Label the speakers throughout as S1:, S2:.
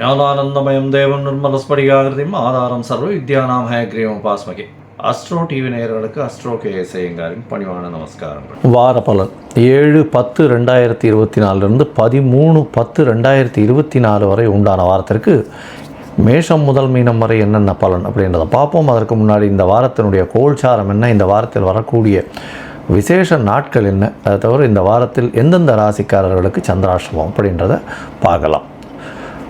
S1: ஞானானந்தமயம் தேவன் நிர்மலஸ்படிகாகிருதியும் ஆதாரம் சர்வ வித்யானாம் ஹயக்ரீவம் பாஸ்மகே அஸ்ட்ரோ டிவி நேயர்களுக்கு அஸ்ட்ரோ கே எஸ் பணிவான நமஸ்காரம். வார பலன். ஏழு பத்து ரெண்டாயிரத்தி இருபத்தி நாலுலேருந்து பதிமூணு பத்து ரெண்டாயிரத்தி இருபத்தி நாலு வரை உண்டான வாரத்திற்கு மேஷம் முதல் மீனம் வரை என்னென்ன பலன் அப்படின்றத பார்ப்போம். அதற்கு முன்னாடி இந்த வாரத்தினுடைய கோல்சாரம் என்ன இந்த வாரத்தில் வரக்கூடிய விசேஷ நாட்கள் என்ன அதை தவிர இந்த வாரத்தில் எந்தெந்த ராசிக்காரர்களுக்கு சந்திராஷ்டமம் அப்படின்றத பார்க்கலாம்.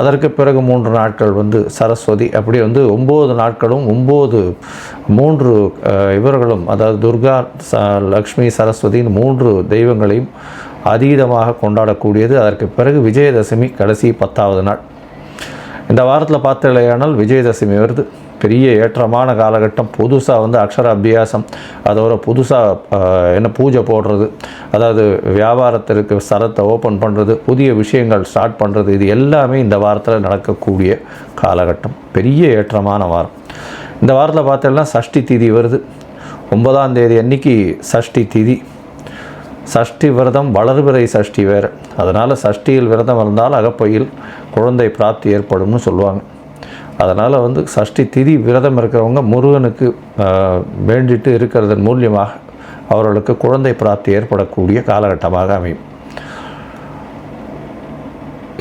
S1: அதற்கு பிறகு மூன்று நாட்கள் வந்து சரஸ்வதி அப்படி வந்து ஒம்பது நாட்களும் ஒம்பது மூன்று இவர்களும் அதாவது துர்கா ச லக்ஷ்மி சரஸ்வதின்னு மூன்று தெய்வங்களையும் அதீதமாக கொண்டாடக்கூடியது. அதற்கு பிறகு விஜயதசமி கடைசி பத்தாவது நாள். இந்த வாரத்தில் பார்த்தலையானால் விஜயதசமி வருது. பெரிய ஏற்றமான காலகட்டம். புதுசாக வந்து அக்ஷர அபியாசம். அதோட புதுசாக என்ன பூஜை போடுறது. அதாவது வியாபாரத்திற்கு சரத்தை ஓப்பன் பண்ணுறது புதிய விஷயங்கள் ஸ்டார்ட் பண்ணுறது இது எல்லாமே இந்த வாரத்தில் நடக்கக்கூடிய காலகட்டம். பெரிய ஏற்றமான வாரம். இந்த வாரத்தில் பார்த்தோம்னா சஷ்டி திதி வருது. ஒன்பதாம் தேதி அன்னைக்கு சஷ்டி திதி. சஷ்டி விரதம் வளர்பிறை சஷ்டி வேறு. அதனால் சஷ்டியில் விரதம் இருந்தால் அகப்பையில் குழந்தை பிராப்தி ஏற்படும்னு சொல்லுவாங்க. அதனால் வந்து சஷ்டி திதி விரதம் இருக்கிறவங்க முருகனுக்கு வேண்டிட்டு இருக்கிறதன் மூலியமாக அவர்களுக்கு குழந்தை பிராப்தி ஏற்படக்கூடிய காலகட்டமாக அமையும்.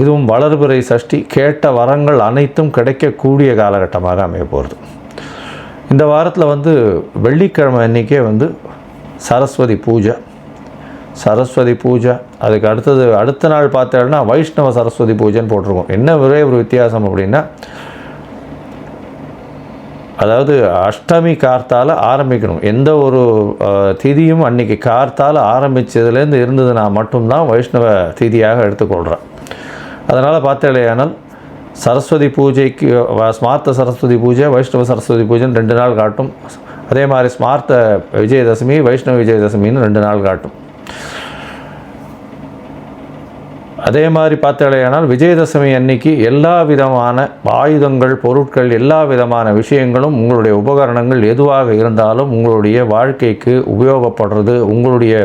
S1: இதுவும் வளர்பிறை சஷ்டி கேட்ட வரங்கள் அனைத்தும் கிடைக்கக்கூடிய காலகட்டமாக அமைய போகிறது இந்த வாரத்தில் வந்து வெள்ளிக்கிழமை அன்றைக்கே வந்து சரஸ்வதி பூஜை. சரஸ்வதி பூஜை அதுக்கு அடுத்தது அடுத்த நாள் பார்த்தேன்னா வைஷ்ணவ சரஸ்வதி பூஜைன்னு போட்டிருக்கோம். என்ன ஒரே ஒரு வித்தியாசம் அப்படின்னா அதாவது அஷ்டமி கார்த்தால் ஆரம்பிக்கணும். எந்த ஒரு திதியும் அன்னைக்கு கார்த்தால் ஆரம்பித்ததுலேருந்து இருந்ததுன்னா மட்டும்தான் வைஷ்ணவ திதியாக எடுத்துக்கொள்கிறேன் அதனால் பார்த்தேலையானால் சரஸ்வதி பூஜைக்கு ஸ்மார்த்த சரஸ்வதி பூஜை வைஷ்ணவ சரஸ்வதி பூஜைன்னு ரெண்டு நாள் காட்டும். அதே மாதிரி ஸ்மார்த்த விஜயதசமி வைஷ்ணவ விஜயதசமின்னு ரெண்டு நாள் காட்டும். அதே மாதிரி பார்த்தாலேயானால் விஜயதசமி அன்னைக்கு எல்லா விதமான ஆயுதங்கள் பொருட்கள் எல்லா விதமான விஷயங்களும் உங்களுடைய உபகரணங்கள் எதுவாக இருந்தாலும் உங்களுடைய வாழ்க்கைக்கு உபயோகப்படுறது உங்களுடைய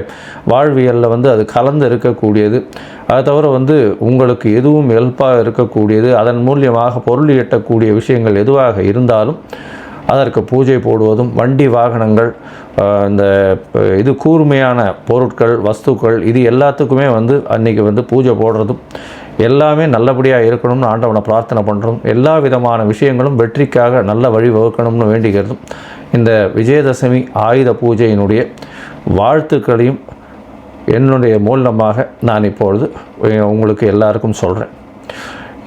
S1: வாழ்வியலில் வந்து அது கலந்து இருக்கக்கூடியது. அதை தவிர வந்து உங்களுக்கு எதுவும் ஹெல்ப்பாக இருக்கக்கூடியது. அதன் மூலியமாக பொருள் ஈட்டக்கூடிய விஷயங்கள் எதுவாக இருந்தாலும் அதற்கு பூஜை போடுவதும் வண்டி வாகனங்கள் இந்த இது கூர்மையான பொருட்கள் வஸ்துக்கள் இது எல்லாத்துக்குமே வந்து அன்றைக்கி வந்து பூஜை போடுறதும் எல்லாமே நல்லபடியாக இருக்கணும்னு ஆண்டவனை பிரார்த்தனை பண்ணுறோம் எல்லா விதமான விஷயங்களும் வெற்றிக்காக நல்ல வழி வகுக்கணும்னு வேண்டிக்கிறதும் இந்த விஜயதசமி ஆயுத பூஜையினுடைய வாழ்த்துக்களையும் என்னுடைய மூலமாக நான் இப்பொழுது உங்களுக்கு எல்லாருக்கும் சொல்கிறேன்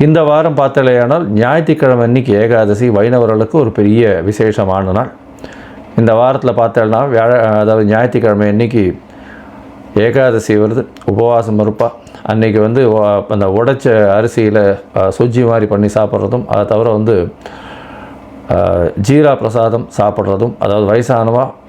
S1: இந்த வாரம் பார்த்தலையானால் ஞாயிற்றுக்கிழமை அன்னைக்கு ஏகாதசி வைணவர்களுக்கு ஒரு பெரிய விசேஷமான நாள். இந்த வாரத்தில் பார்த்தோம்னா வியாழ அதாவது ஞாயிற்றுக்கிழமை அன்னைக்கு ஏகாதசி வருது. உபவாசம் இருப்பாள் அன்றைக்கி வந்து அந்த உடைச்ச அரிசியில் சுஜ்ஜி மாதிரி பண்ணி சாப்பிட்றதும் அதை தவிர வந்து ஜீரா பிரசாதம் சாப்பிட்றதும் அதாவது வயசானவா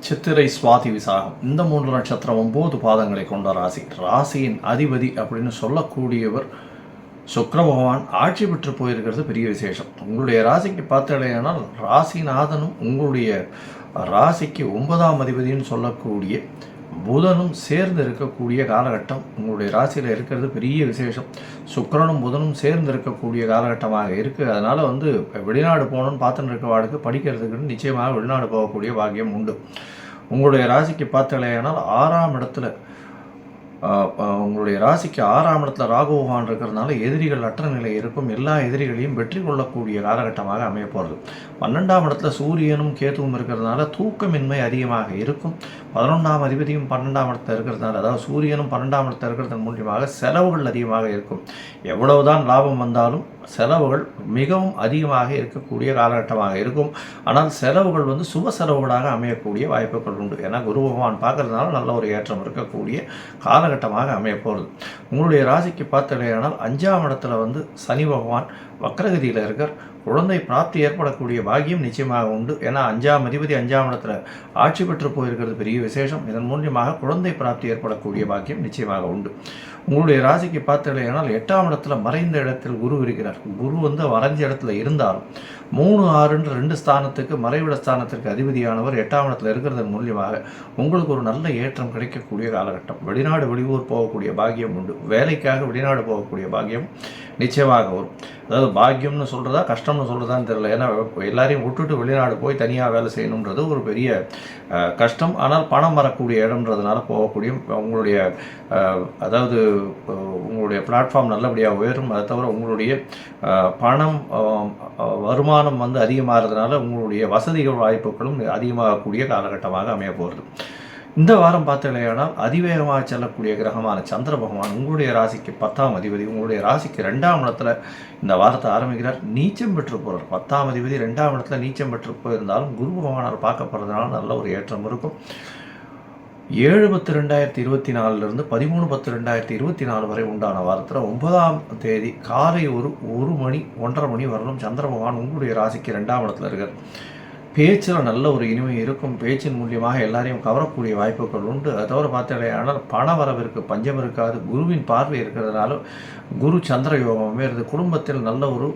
S1: சித்திரை சுவாதி விசாகம். இந்த மூன்று நட்சத்திரம் ஒம்பது பாதங்களை கொண்ட ராசி. ராசியின் அதிபதி அப்படின்னு சொல்லக்கூடியவர் சுக்கர பகவான். ஆட்சி பெற்று போயிருக்கிறது பெரிய விசேஷம். உங்களுடைய ராசிக்கு பார்த்தடையானால் ராசிநாதனும் உங்களுடைய ராசிக்கு ஒன்பதாம் அதிபதின்னு சொல்லக்கூடிய புதனும் சேர்ந்து இருக்கக்கூடிய காலகட்டம் உங்களுடைய ராசியில் இருக்கிறது பெரிய விசேஷம். சுக்கிரனும் புதனும் சேர்ந்து இருக்கக்கூடிய காலகட்டமாக இருக்குது அதனால் வந்து வெளிநாடு போகணும்னு பார்த்துட்டு இருக்கவாளுக்கு படிக்கிறதுக்குன்னு நிச்சயமாக வெளிநாடு போகக்கூடிய பாக்கியம் உண்டு. உங்களுடைய ராசிக்கு பார்த்தலையானால் ஆறாம் இடத்துல உங்களுடைய ராசிக்கு ஆறாம் இடத்துல ராகுபகவான் இருக்கிறதுனால எதிரிகள் அற்ற நிலை இருக்கும். எல்லா எதிரிகளையும் வெற்றி கொள்ளக்கூடிய காலகட்டமாக அமைய போகிறது பன்னெண்டாம் இடத்துல சூரியனும் கேதுவும் இருக்கிறதுனால தூக்கமின்மை அதிகமாக இருக்கும். பதினொன்றாம் அதிபதியும் பன்னெண்டாம் இடத்தில் இருக்கிறதுனால அதாவது சூரியனும் பன்னெண்டாம் இடத்தில் இருக்கிறதன் மூலியமாக செலவுகள் அதிகமாக இருக்கும். எவ்வளவுதான் லாபம் வந்தாலும் செலவுகள் மிகவும் அதிகமாக இருக்கக்கூடிய காலகட்டமாக இருக்கும். ஆனால் செலவுகள் வந்து சுப செலவுகளாக அமையக்கூடிய வாய்ப்புகள் உண்டு. ஏன்னா குரு பகவான் பார்க்கறதுனால நல்ல ஒரு ஏற்றம் இருக்கக்கூடிய காலகட்டமாக அமைய போகிறது உங்களுடைய ராசிக்கு பார்த்தலையானால் அஞ்சாம் இடத்துல வந்து சனி பகவான் வக்ரகதியில் இருக்கார். குழந்தை பிராப்தி ஏற்படக்கூடிய பாகியம் நிச்சயமாக உண்டு. ஏன்னா அஞ்சாம் அதிபதி அஞ்சாம் இடத்துல ஆட்சி பெற்று போயிருக்கிறது பெரிய விசேஷம். இதன் மூலியமாக குழந்தை பிராப்தி ஏற்படக்கூடிய பாக்கியம் நிச்சயமாக உண்டு. உங்களுடைய ராசிக்கு பார்த்தீங்கன்னா எட்டாம் இடத்துல மறைந்த இடத்தில் குரு இருக்கிறார். குரு வந்து வரைஞ்ச இடத்துல இருந்தாலும் மூணு ஆறுன்ற ரெண்டு ஸ்தானத்துக்கு மறைவிட ஸ்தானத்திற்கு அதிபதியானவர் எட்டாம் இடத்துல இருக்கிறதன் மூலியமாக உங்களுக்கு ஒரு நல்ல ஏற்றம் கிடைக்கக்கூடிய காலகட்டம். வெளிநாடு வெளியூர் போகக்கூடிய பாக்கியம் உண்டு. வேலைக்காக வெளிநாடு போகக்கூடிய பாக்கியம் நிச்சயமாக வரும். அதாவது பாக்கியம்னு சொல்கிறதா கஷ்டம்னு சொல்கிறதான்னு தெரியல. ஏன்னா எல்லாரையும் விட்டுட்டு வெளிநாடு போய் தனியாக வேலை செய்யணுன்றது ஒரு பெரிய கஷ்டம். ஆனால் பணம் வரக்கூடிய இடம்ன்றதுனால போகக்கூடிய உங்களுடைய அதாவது உங்களுடைய பிளாட்ஃபார்ம் நல்லபடியாக உயரும். அதை தவிர உங்களுடைய பணம் வருமானம் வந்து அதிகமாகிறதுனால உங்களுடைய வசதிகள் வாய்ப்புகளும் அதிகமாகக்கூடிய காலகட்டமாக அமைய போகிறது. இந்த வாரம் பார்த்தீங்கன்னா அதிவேகமாக செல்லக்கூடிய கிரகமான சந்திர பகவான் உங்களுடைய ராசிக்கு பத்தாம் அதிபதி உங்களுடைய ராசிக்கு ரெண்டாம் இடத்துல இந்த வாரத்தை ஆரம்பிக்கிறார். நீச்சம் பெற்று போகிறார் பத்தாம் அதிபதி ரெண்டாம் இடத்துல நீச்சம் பெற்று போயிருந்தாலும் குரு பகவானால் பார்க்கப்படுறதுனால நல்ல ஒரு ஏற்றம் இருக்கும். ஏழு பத்து ரெண்டாயிரத்தி இருபத்தி நாலுலேருந்து பதிமூணு பத்து ரெண்டாயிரத்தி இருபத்தி நாலு வரை உண்டான வாரத்தில் ஒன்பதாம் தேதி காலை ஒரு ஒரு மணி ஒன்றரை மணி வரலும் சந்திர பகவான் உங்களுடைய ராசிக்கு ரெண்டாம் இடத்துல இருக்கார். பேச்சில் நல்ல ஒரு இனிமை இருக்கும். பேச்சின் மூலியமாக எல்லாரையும் கவரக்கூடிய வாய்ப்புகள் உண்டு. அதை தவிர பார்த்தீங்கன்னா பண வரவிற்கு பஞ்சம் இருக்காது. குருவின் பார்வை இருக்கிறதுனால குரு சந்திர யோகம் அமையிறது குடும்பத்தில் நல்ல ஒரு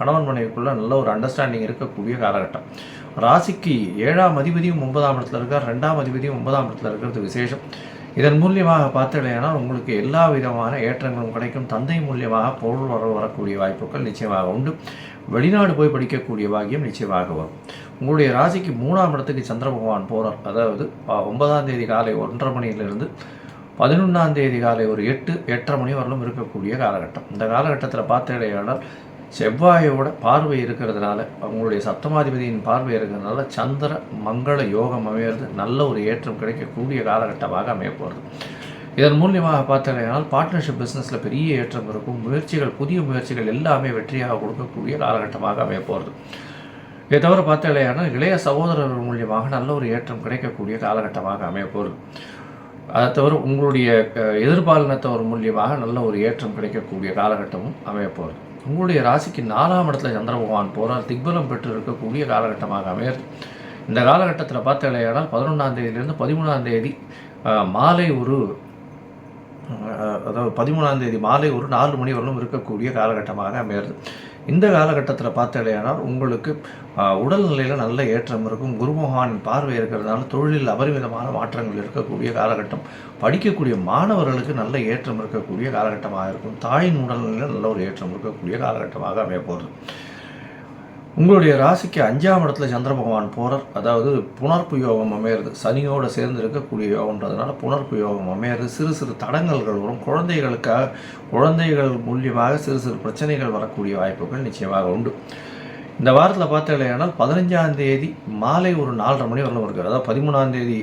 S1: கணவன் மனைவிக்குள்ள நல்ல ஒரு அண்டர்ஸ்டாண்டிங் இருக்கக்கூடிய காலகட்டம். ராசிக்கு ஏழாம் அதிபதியும் ஒன்பதாம் இடத்துல இருக்கார். ரெண்டாம் அதிபதியும் ஒன்பதாம் இடத்துல இருக்கிறது விசேஷம். இதன் மூலியமாக பார்த்தீங்கன்னா உங்களுக்கு எல்லா விதமான ஏற்றங்களும் கிடைக்கும். தந்தை மூலியமாக பொருள் வர வரக்கூடிய வாய்ப்புகள் நிச்சயமாக உண்டு. வெளிநாடு போய் படிக்கக்கூடிய பாக்கியம் நிச்சயமாக வரும். உங்களுடைய ராசிக்கு மூணாம் இடத்துக்கு சந்திர பகவான் போகிறார் அதாவது ஒன்பதாம் தேதி காலை ஒன்றரை மணியிலிருந்து பதினொன்றாம் தேதி காலை ஒரு எட்டு எட்டரை மணி வரலும் இருக்கக்கூடிய காலகட்டம். இந்த காலகட்டத்தில் பார்த்தீங்கன்னா செவ்வாயோட பார்வை இருக்கிறதுனால அவங்களுடைய சப்தமாதிபதியின் பார்வை இருக்கிறதுனால சந்திர மங்கள யோகம் அமையிறது நல்ல ஒரு ஏற்றம் கிடைக்கக்கூடிய காலகட்டமாக அமைய போகிறது இதன் மூலியமாக பார்த்தீங்கன்னா பார்ட்னர்ஷிப் பிஸ்னஸில் பெரிய ஏற்றம் இருக்கும். முயற்சிகள் புதிய முயற்சிகள் எல்லாமே வெற்றியாக கொடுக்கக்கூடிய காலகட்டமாக அமைய போகிறது இதை தவிர பார்த்தீங்கன்னா இளைய சகோதரர்கள் மூலியமாக நல்ல ஒரு ஏற்றம் கிடைக்கக்கூடிய காலகட்டமாக அமைய போகிறது அதை தவிர உங்களுடைய எதிர்பாலினத்தவர் மூலியமாக நல்ல ஒரு ஏற்றம் கிடைக்கக்கூடிய காலகட்டமும் அமைய போகிறது உங்களுடைய ராசிக்கு நாலாம் இடத்துல சந்திர பகவான் போகிறார் திக்பலம் பெற்று இருக்கக்கூடிய காலகட்டமாக அமையிறது. இந்த காலகட்டத்தில் பார்த்தாலேயானால் பதினொன்றாம் தேதியிலேருந்து பதிமூணாம் தேதி மாலை ஒரு அதாவது பதிமூணாம் தேதி மாலை ஒரு நாலு மணி வரலும் இருக்கக்கூடிய காலகட்டமாக அமையிறது இந்த காலகட்டத்தில் பார்த்தீங்கன்னா உங்களுக்கு உடல்நிலையில் நல்ல ஏற்றம் இருக்கும் குருமகானின் பார்வை இருக்கிறதுனால தொழிலில் அபரிமிதமான மாற்றங்கள் இருக்கக்கூடிய காலகட்டம் படிக்கக்கூடிய மாணவர்களுக்கு நல்ல ஏற்றம் இருக்கக்கூடிய காலகட்டமாக இருக்கும் தாயின் உடல்நிலையில் நல்ல ஒரு ஏற்றம் இருக்கக்கூடிய காலகட்டமாக அமைய போகிறது உங்களுடைய ராசிக்கு அஞ்சாம் இடத்துல சந்திர பகவான் போகிறார் அதாவது புணர்ப்பு யோகம் அமையிறது. சனியோடு சேர்ந்து இருக்கக்கூடிய யோகம்ன்றதுனால புணர்ப்பு யோகம் அமையிறது. சிறு சிறு தடங்கல்கள் வரும். குழந்தைகளுக்காக குழந்தைகள் மூலியமாக சிறு சிறு பிரச்சனைகள் வரக்கூடிய வாய்ப்புகள் நிச்சயமாக உண்டு. இந்த வாரத்தில் பார்த்தீங்கன்னா பதினஞ்சாம் தேதி மாலை ஒரு நாலரை மணி வரலும் இருக்குது அதாவது பதிமூணாம் தேதி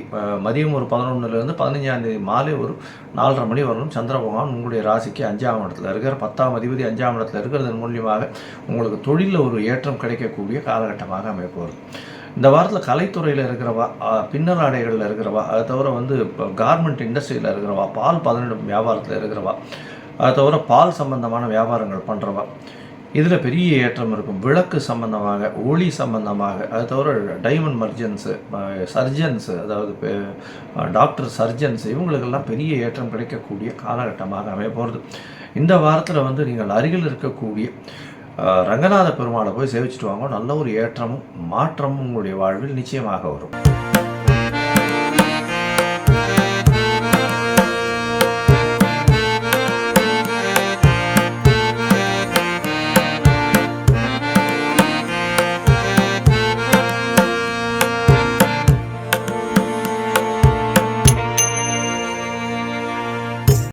S1: மதியம் ஒரு பதினொன்றுலேருந்து பதினஞ்சாம் தேதி மாலை ஒரு நாலரை மணி வரலும் சந்திர பகவான் உங்களுடைய ராசிக்கு அஞ்சாம் இடத்துல இருக்கிற பத்தாம் அதிபதி அஞ்சாம் இடத்துல இருக்கிறதன் மூலியமாக உங்களுக்கு தொழிலில் ஒரு ஏற்றம் கிடைக்கக்கூடிய காலகட்டமாக அமைப்போகுது இந்த வாரத்தில் கலைத்துறையில் இருக்கிறவா பின்னர் ஆடைகளில் இருக்கிறவா அதை தவிர வந்து கார்மெண்ட் இண்டஸ்ட்ரியில் இருக்கிறவா பால் பதினெட்டு வியாபாரத்தில் இருக்கிறவா அதை தவிர பால் சம்பந்தமான வியாபாரங்கள் பண்ணுறவா இதில் பெரிய ஏற்றம் இருக்கும். விளக்கு சம்பந்தமாக ஒளி சம்பந்தமாக அது தவிர டைமண்ட் மர்ஜன்ஸு சர்ஜன்ஸு அதாவது டாக்டர் சர்ஜன்ஸ் இவங்களுக்கெல்லாம் பெரிய ஏற்றம் கிடைக்கக்கூடிய காலகட்டமாக அமைய போகிறது. இந்த வாரத்தில் வந்து நீங்கள் அருகில் இருக்கக்கூடிய ரங்கநாத பெருமாளை போய் சேவிச்சுட்டு வாங்க. நல்ல ஒரு ஏற்றமும் மாற்றமும் உங்களுடைய வாழ்வில் நிச்சயமாக வரும்.